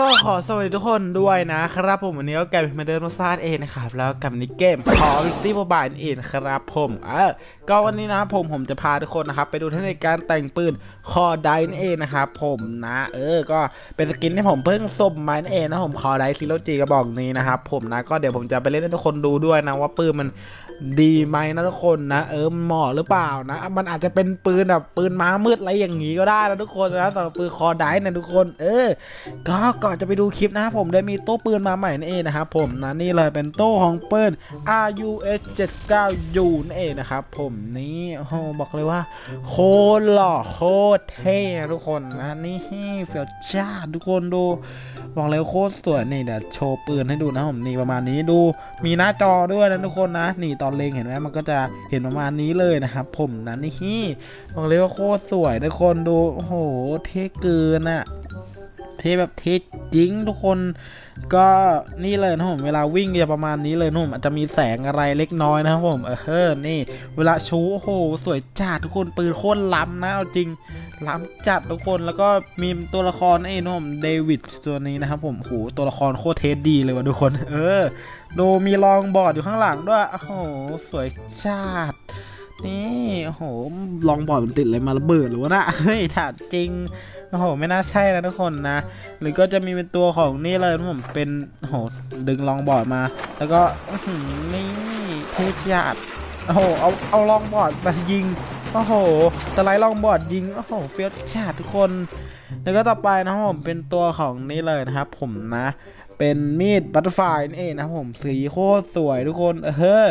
ก็ขอสวัสดีทุกคนด้วยนะครับผมวันนี้ก็กลายเป็นมาเดินมาซาดเองนะครับแล้วกับนิเกมคอร์ตี้โมบายเองครับผมเออก็วันนี้นะผมผมจะพาทุกคนนะครับไปดูเทคนิคการแต่งปืนคอไดนั่นเองนะครับผมนะเออก็เป็นสกินที่ผมเพิ่งส่งมานั่นเองนะผมคอไดซีโรจีกระบอกนี้นะครับผมนะก็เดี๋ยวผมจะไปเล่นให้ทุกคนดูด้วยนะว่าปืนมันดีไหมนะทุกคนนะ เออเหมาะหรือเปล่านะ มันอาจจะเป็นปืนแบบปืนม้ามืดอะไรอย่างนี้ก็ได้นะทุกคนนะสำหรับปืนคอไดน์นะทุกคน เออก็ก่อนจะไปดูคลิปนะครับผมได้มีโต้ปืนมาใหม่นั่นเองนะครับผมนะนี่เลยเป็นโต้ของปืน RUS 79U นั่นเองนะครับผมนี่โอ้โหบอกเลยว่า โคตรหล่อโคตรเท่ทุกคนนะนี่เฟียวจ้าทุกคนดูบอกเลยว่าโคตรสวยนี่เดี๋ยวโชว์ปืนให้ดูนะผมนี่ประมาณนี้ดูมีหน้าจอด้วยนะทุกคนนะ นี่ตอนเล็งเห็นไหมมันก็จะเห็นประมาณนี้เลยนะครับผมนะนี่บอกเลยว่าโคตรสวยทุกคนดูโอ้โหเท่เกินอะ เทแบบเทจริงทุกคน ก็นี่เลยนะผมเวลาวิ่งจะประมาณนี้เลยนะผมอาจจะมีแสงอะไรเล็กน้อยนะครับผมเออเฮ้นี่ เวลาชูโอ้โหสวยจัดทุกคนปืนโคตรล้ำนะเอาจริงล้ำจัดทุกคนแล้วก็มีตัวละครไอ้นะผมเดวิดตัวนี้นะครับผมโอ้โหตัวละครโคตรเทสดีเลยว่ะทุกคน เออดูมีลองบอร์ดอยู่ข้างหลังด้วยโอ้โหสวยจัด นี่โอ้โหลองบอร์ดมันติดอะไรมาระเบิดหรือวะนะเฮ้ยถามจริงโอ้โห ไม่น่าใช่นะทุกคนนะ หรือก็จะมีเป็นตัวของนี่เลยนะผมเป็นโอ้โหดึงลองบอร์ดมา แล้วก็นี่เทจัดโอ้โหเอาเอาลองบอร์ดมายิงโอ้โหสไลด์ลองบอร์ดยิงโอ้โหเฟี้ยวจัดทุกคน แล้วก็ต่อไปนะครับผมเป็นตัวของนี่เลยนะครับ ผมนะ เป็นมีดบัตเตอร์ไฟนี่เองนะผมสีโคตรสวยทุกคนเออเฮ้ย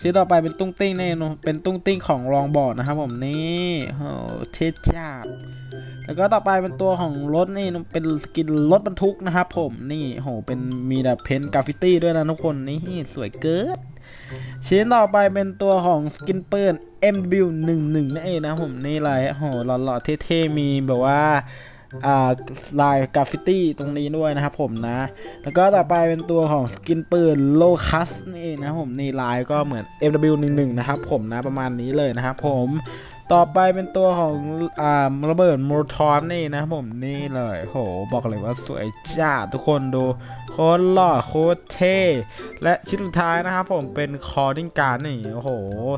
ชิ้นต่อไปเป็นตุ้งติ้งนี่นอะเป็นตุ้งติ้งของรองบอร์ดนะครับผมนี่โหเท่จัดแล้วก็ต่อไปเป็นตัวของรถนี่เป็นสกินรถบรรทุกนะครับผมนี่โหเป็นมีแบบเพนกราฟิตี้ด้วยนะทุกคนนี่สวยเกินชิ้นต่อไปเป็นตัวของสกินปืน MW11 นั่นเองนะผมนี่เลยโหหล่อๆเท่ๆมีแบบว่า ลายกราฟฟิตี้ตรงนี้ด้วยนะครับผมนะ แล้วก็ต่อไปเป็นตัวของสกินปืนโลคัสนี่นะผมนี่ลายก็เหมือน MW11 นะครับผมนะประมาณนี้เลยนะครับผม ต่อไปเป็นตัวของอ่าระเบิดมโทอมนี่นะครับผมนี่เลยโหบอกเลยว่าสวยจ้าทุกคนดูโคตรหล่อโคตรเท่และชิ้นสุดท้ายนะครับผมเป็นคอร์ดิ้งการ์ดนี่โอ้โห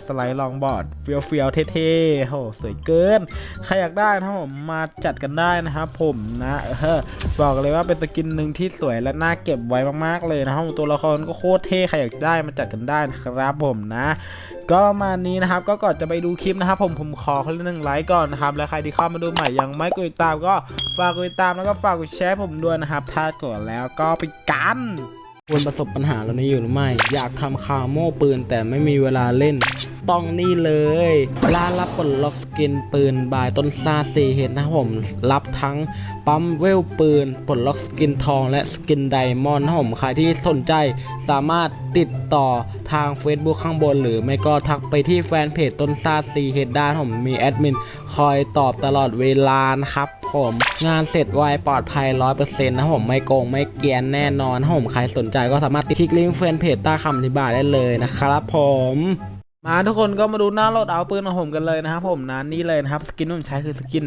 สไลด์ลองบอร์ดเฟียวเฟียวเท่ๆโหสวยเกิน ใครอยากได้นะครับผมมาจัดกันได้นะครับผมนะเออบอกเลยว่าเป็นสกินหนึ่งที่สวยและน่าเก็บไว้มากๆเลยนะครับตัวละครก็โคตรเท่ใครอยากได้มาจัดกันได้นะครับผมนะ ก็มานี้นะครับก็ก่อนจะไปดูคลิปนะครับ ผมผมขอคนละหนึ่งไลค์ก่อนนะครับ และใครที่เข้ามาดูใหม่ยังไม่กดติดตามก็ฝากกดติดตามแล้วก็ฝากกดแชร์ผมด้วยนะครับ ถ้ากดแล้วก็ไปกัน ควรประสบปัญหาเหล่านี้อยู่หรือไม่ อยากทำคาโม่ปืนแต่ไม่มีเวลาเล่น ต้องนี่เลยร้านรับปลดล็อกสกินปืนบายต้นซาซีเฮดนะผม รับทั้งปั๊มเวลปืนปลดล็อกสกินทองและสกินไดมอนด์นะผมใครที่สนใจสามารถติดต่อทาง Facebook ข้างบน หรือไม่ก็ทักไปที่แฟนเพจต้นซาซีเฮดได้นผมมีแอดมินคอยตอบตลอดเวลานะครับ ผมงานเสร็จไวปลอดภัย100%นะครับผมไม่โกงไม่เกียนแน่นอนนะผมใครสนใจก็สามารถติดคลิกลิงก์เฟนเพจใต้คำอธิบายได้เลยนะครับผม มาทุกคนก็มาดูหน้าโหลดเอาปืนของผมกันเลยนะครับผมนะนี่เลยนะครับ สกินที่ผมใช้คือสกิน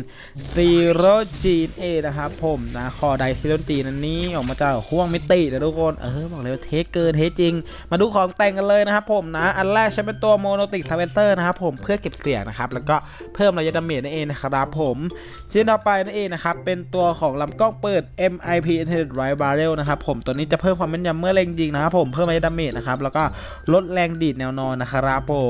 ซีโรจีนเอนะครับผมนะคอไดซีโรจีนอันนี้ออกมาจากห่วงมิตินะทุกคนเออบอกเลยว่าเทเกินเทจริง มาดูของแต่งกันเลยนะครับผมนะ อันแรกใช้เป็นตัวโมโนติกซาเวนเซอร์นะครับผมเพื่อเก็บเสียงนะครับ แล้วก็เพิ่มระยะดาเมจนั่นเองนะครับผมชิ้นต่อไปนั่นเองนะครับเป็นตัวของลำกล้องเปิด MIP Intended Right Barrel นะครับผมตัวนี้จะเพิ่มความแม่นยำเมื่อเล็งยิงนะครับผมเพิ่มระยะดาเมจนะครับแล้วก็ลดแรงดีดแนวนอนนะครับผม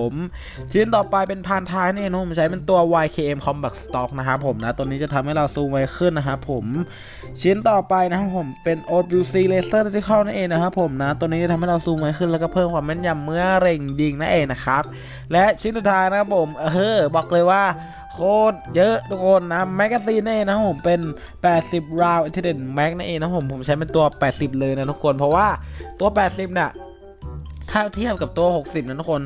ชิ้นต่อไปเป็นพานท้ายนี่นะผมใช้เป็นตัว YKM Combat Stock นะครับผมนะตัวนี้จะทำให้เราซูมไวขึ้นนะครับผมชิ้นต่อไปนะครับผมเป็น o w c Laser Tactical นั่นเองนะครับผมนะตัวนี้จะทำให้เราซูมไวขึ้นแล้วก็เพิ่มความแม่นยำเมื่อเร่งยิงนั่นเองนะครับและชิ้นสุดท้ายนะครับผมเออบอกเลยว่าโคตรเยอะทุกคนนะแมกกาซีนนี่นะผมเป็น 80 round incident mag นั่นเองนะผมผมใช้เป็นตัว 80 เลยนะทุกคนเพราะว่าตัว 80เนี่ย ถ้าเทียบกับตัว 60นะทุกคน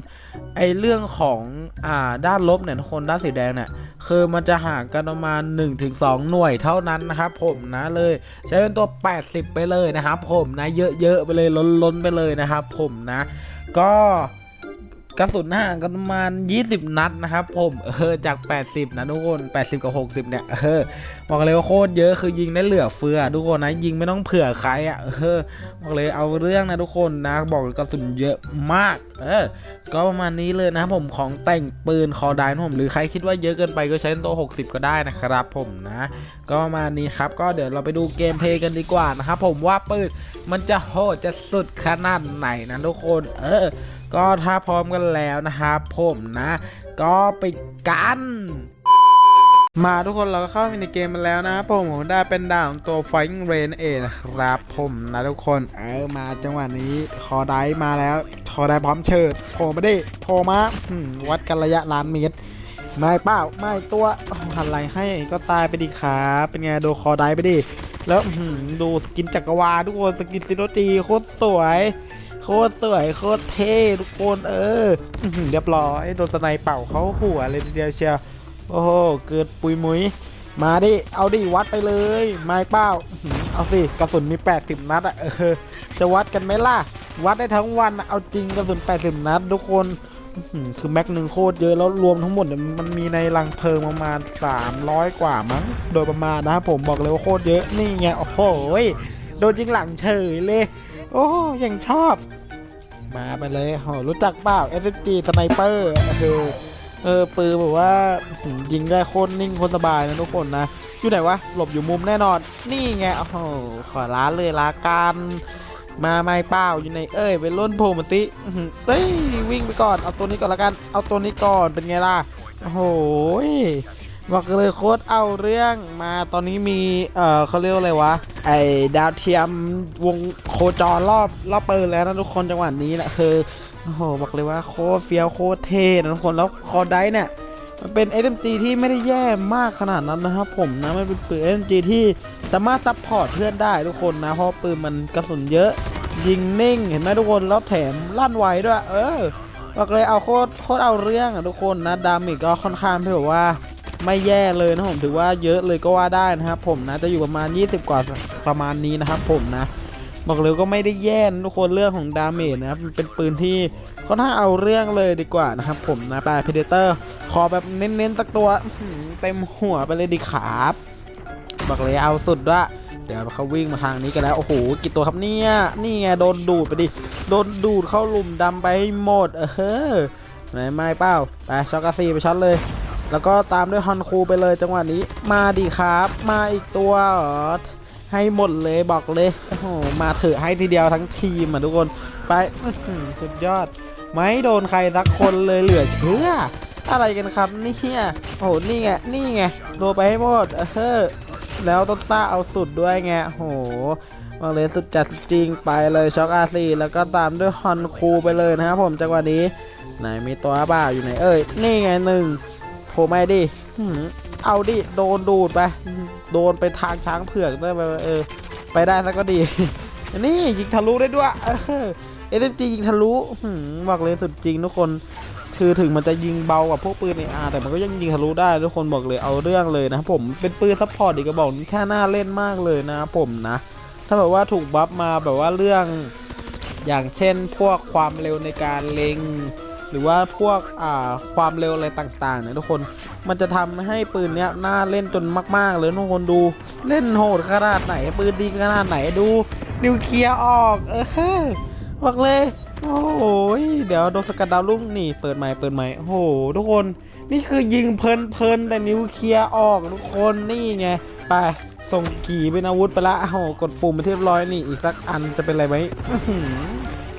ไอเรื่องของอ่าด้านลบเนี่ยทุกคนด้านสีแดงเนี่ยคือมันจะห่างกันประมาณ 1-2 หน่วยเท่านั้นนะครับผมนะเลย ใช้เป็นตัว 80 ไปเลยนะครับผมนะเยอะๆไปเลยล้นๆไปเลยนะครับผมนะ ก็ กระสุนห่างกันประมาณ 20 นัดนะครับผมเออจาก 80 นะทุกคน 80 กับ 60 เนี่ยเออบอกเลยว่าโคตรเยอะคือยิงได้เหลือเฟือ ทุกคนนะยิงไม่ต้องเผื่อใครอะเออบอกเลยเอาเรื่องนะทุกคนนะบอกเลยกระสุนเยอะมาก เออ ก็ประมาณนี้เลยนะครับผมของแต่งปืนคอไดนะผมหรือใครคิดว่าเยอะเกินไปก็ใช้ตัว 60 ก็ได้นะครับผมนะ ก็ประมาณนี้ครับ ก็เดี๋ยวเราไปดูเกมเพลย์กันดีกว่านะครับผมว่าปืนมันจะโหดจะสุดขนาดไหนนะทุกคน เออ ก็ถ้าพร้อมกันแล้วนะครับผมนะ ก็ไปกัน มาทุกคนเราก็เข้ามาในเกมมาแล้วนะผมผมได้เป็นดาวของตัว Fighting Rain เอนะครับผมนะทุกคนเออมาจังหวะนี้คอได้มาแล้วคอได้พร้อมเชิดโผล่มาดิโผล่มาวัดกันระยะล้านเมตรไม่เปล่าไม่ตัวหันไหลให้ก็ตายไปดิครับเป็นไงโดนคอได้ไปดิแล้วดูสกินจักรวาลทุกคนสกินซิโรจีโคตรสวย คตรสวยโคตรเท่ทุกคนเออเรียบร้อยโดนสไนเป่าเขาหัวเลยทีเดียวเชียวโอ้โหเกิดปุยมุยมาดิ เอาดิ วัดไปเลย ไม่เป้า เอาสิ กระสุนมี 80 นัดอะเออ จะวัดกันไหมล่ะ วัดได้ทั้งวัน เอาจริงกระสุน 80 นัด ทุกคน คือแม็กหนึ่งโคตรเยอะ แล้วรวมทั้งหมดมันมีในรังเพลิงประมาณ 300 กว่ามั้ง โดยประมาณนะครับผมบอกเลยว่าโคตรเยอะ นี่ไง โอ้โห โดนยิงหลังเฉยเลย โอ้ยังชอบ มาไปเลยโหรู้จักเปล่า SSG สไนเปอร์เออเออปืนแบบว่ายิงได้โคตรนิ่งโคตรสบายนะทุกคนนะ อยู่ไหนวะ หลบอยู่มุมแน่นอน นี่ไงโอ้โหขอล้านเลยลากันมาไม่เปล่าอยู่ในเอ้ยไปล้นโผล่มาสิเฮ้ยวิ่งไปก่อนเอาตัวนี้ก่อนละกัน เอาตัวนี้ก่อนเป็นไงล่ะโอ้โหย บอกเลยโคตรเอาเรื่องมาตอนนี้มี เอ่อเขาเรียกว่าอะไรวะ ไอ้ดาวเทียมวงโคจรรอบรอบปืนแล้วนะทุกคนจังหวะนี้นะคือโอ้โหบอกเลยว่าโคตรเฟี้ยวโคตรเท่นะทุกคนแล้วคอได้เนี่ยมันเป็น SMG ที่ไม่ได้แย่มากขนาดนั้นนะครับผมนะมันเป็นปืน SMG ที่สามารถซัพพอร์ตเพื่อนได้ทุกคนนะ เพราะปืนมันกระสุนเยอะ ยิงนิ่ง เห็นไหมทุกคนแล้วแถมลั่นไวด้วย เออบอกเลยเอาโคตรโคตรเอาเรื่องอะทุกคนนะดามิกก็ค่อนข้างที่แบบว่า ไม่แย่เลยนะผมถือว่าเยอะเลยก็ว่าได้นะครับผมนะจะอยู่ประมาณ 20 กว่าประมาณนี้นะครับผมนะบอกเลยก็ไม่ได้แย่นทุกคนเรื่องของดาเมจนะครับเป็นปืนที่ค่อนข้างเอาเรื่องเลยดีกว่านะครับผมนะปลายพีเดเตอร์ขอแบบเน้นๆสักตัวเต็มหัวไปเลยดีครับบอกเลยเอาสุดด้วยเดี๋ยวเขาวิ่งมาทางนี้กันแล้ว โอ้โหกี่ตัวครับเนี่ย นี่ไงโดนดูดไปดิ โดนดูดเข้าหลุมดำไปให้หมด เออ ไม่ไม่เป้าไปช็อกกาซีไปช็อตเลย แล้วก็ตามด้วยฮอนคูไปเลยจังหวะนี้มาดีครับ มาอีกตัวเหรอให้หมดเลยบอกเลยโอ้โหมาเถอะให้ทีเดียวทั้งทีมอะทุกคนไปสุดยอด ไม่โดนใครสักคนเลยเหลือเชื่ออะไรกันครับนี่เนี่ยโอ้โหนี่ไงนี่ไงโดนไปให้หมดเออแล้วต้นต้าเอาสุดด้วยไงโอ้โหบอกเลยสุดจัดสุดจริงไปเลยช็อกอาซีแล้วก็ตามด้วยฮอนคูไปเลยนะครับผมจังหวะนี้ไหนมีตัวบ้าอยู่ไหนเอ้ยนี่ไงหนึ่ง โผล่มาดิเอาดิ โดนดูดไป โดนไปทางช้างเผือกได้ไปเออ ไปได้สักก็ดี นี่ยิงทะลุได้ด้วยเออเอ็มจียิงทะลุหมบอกเลยสุดจริงทุกคน คือถึงมันจะยิงเบากว่าพวกปืนในอาแต่มันก็ยังยิงทะลุได้ทุกคนบอกเลยเอาเรื่องเลยนะผมเป็นปืนซัพพอร์ตอีกกระบอกนี้แค่น่าเล่นมากเลยนะผมนะ ถ้าแบบว่าถูกบัฟมาแบบว่าเรื่อง อย่างเช่นพวกความเร็วในการเล็ง หรือว่าพวกอ่าความเร็วอะไรต่างๆเนี่ยทุกคนมันจะทำให้ปืนเนี้ยน่าเล่นจนมากๆเลยทุกคนดูเล่นโหดขนาดไหนปืนดีขนาดไหนดูนิวเคลียร์ออกเออบอกเลยโอ้โหยเดี๋ยวโดนสกัดดาวลุ่งนี่เปิดใหม่เปิดใหม่โอ้โหทุกคน นี่คือยิงเพลินๆแต่นิวเคลียร์ออกทุกคนนี่ไงไปส่งขี่เป็นอาวุธไปละโอ้โหกดปุ่มไปเรียบร้อยนี่อีกสักอันจะเป็นอะไรไหม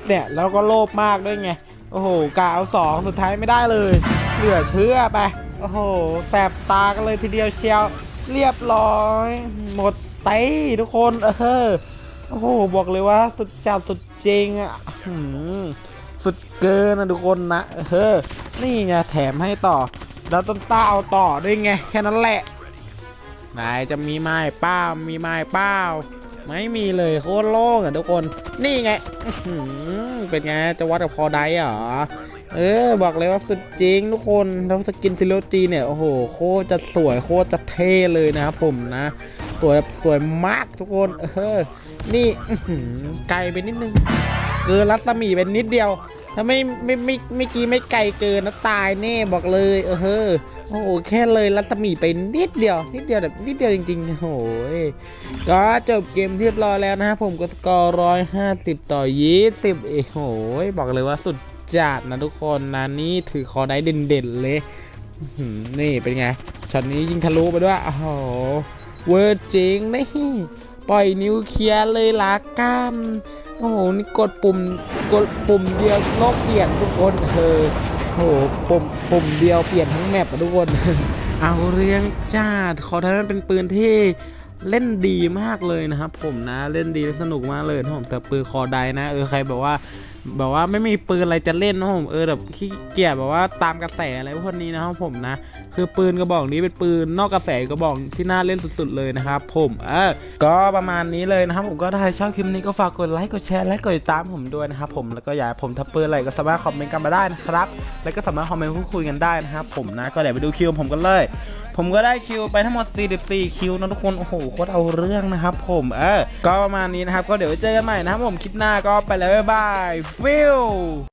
เนี่ยแล้วก็โลภมากด้วยไง โอ้โหกาเอาสองสุดท้ายไม่ได้เลย เหลือเชื่อไป โอ้โห แสบตากันเลยทีเดียวเชียว เรียบร้อย หมดไตทุกคนเออโอ้โห บอกเลยว่าสุดจัดสุดจริงอะสุดเกินนะทุกคนนะเออนี่ไงแถมให้ต่อ แล้วต้นต้าเอาต่อด้วยไง แค่นั้นแหละไหนจะมีไม้เป้ามีไม้เป้า ไม่มีเลยโคตรโล่งอะทุกคน นี่ไงเป็นไงจะวัดกับพอได้เหรอ เออบอกเลยว่าสุดจริงทุกคนแล้วสกินซิโลจีเนี่ย โอ้โห โคตรจะสวยโคตรจะเท่เลยนะครับผมนะ สวยสวยมากทุกคน เออ นี่ไกลไปนิดนึง เกินรัศมีเป็นนิดเดียว ถ้าไม่ไม่ไม่ไม่กี้ไม่ไกลเกินนะตายแน่บอกเลยเออเฮ้อโอ้โหแค่เลยรัศมีไปนิดเดียวนิดเดียวแบบนิดเดียวจริงๆโอ้โหยก็จบเกมเรียบร้อยแล้วนะครับผมก็สกอร์ร้อยห้าสิบต่อยี่สิบเอ้โหยบอกเลยว่าสุดจัดนะทุกคนนะนี่ถือคอได้เด่นๆเลยอื้อหือนี่เป็นไงช็อตนี้ยิงทะลุไปด้วยโอ้โหเวอร์จริงนี่ ปล่อยนิ้วเคลียร์เลยละกัมโอ้โหนี่กดปุ่มกดปุ่มเดียวโลกเปลี่ยนทุกคนเออโอ้โหปุ่มปุ่มเดียวเปลี่ยนทั้งแมปอะทุกคนเอาเรื่องจ้าดขอทานเป็นปืนที่เล่นดีมากเลยนะครับผมนะเล่นดีและสนุกมากเลยผมแต่ปืนคอไดนะเออใครแบบว่า แบบว่าไม่มีปืนอะไรจะเล่นนะผมเออแบบขี้เกียจแบบว่าตามกระแสอะไรพวกนี้นะครับผมนะ คือปืนกระบอกนี้เป็นปืนนอกกระแสกระบอกที่น่าเล่นสุดๆเลยนะครับผมเออก็ประมาณนี้เลยนะครับผมก็ถ้าใครชอบคลิปนี้ก็ฝากกดไลค์กดแชร์และกดติดตามผมด้วยนะครับผมแล้วก็อยากผมทับปืนอะไรก็สามารถคอมเมนต์กันมาได้นะครับ แล้วก็สามารถคอมเมนต์พูดคุยกันได้นะครับผมนะก็เดี๋ยวไปดูคิวผมกันเลย ผมก็ได้คิวไปทั้งหมด 44 คิวนะทุกคน โอ้โหโคตรเอาเรื่องนะครับผมเออก็ประมาณนี้นะครับ ก็เดี๋ยวเจอกันใหม่นะครับผมคลิปหน้าก็ไปแล้วบ๊ายบายฟิล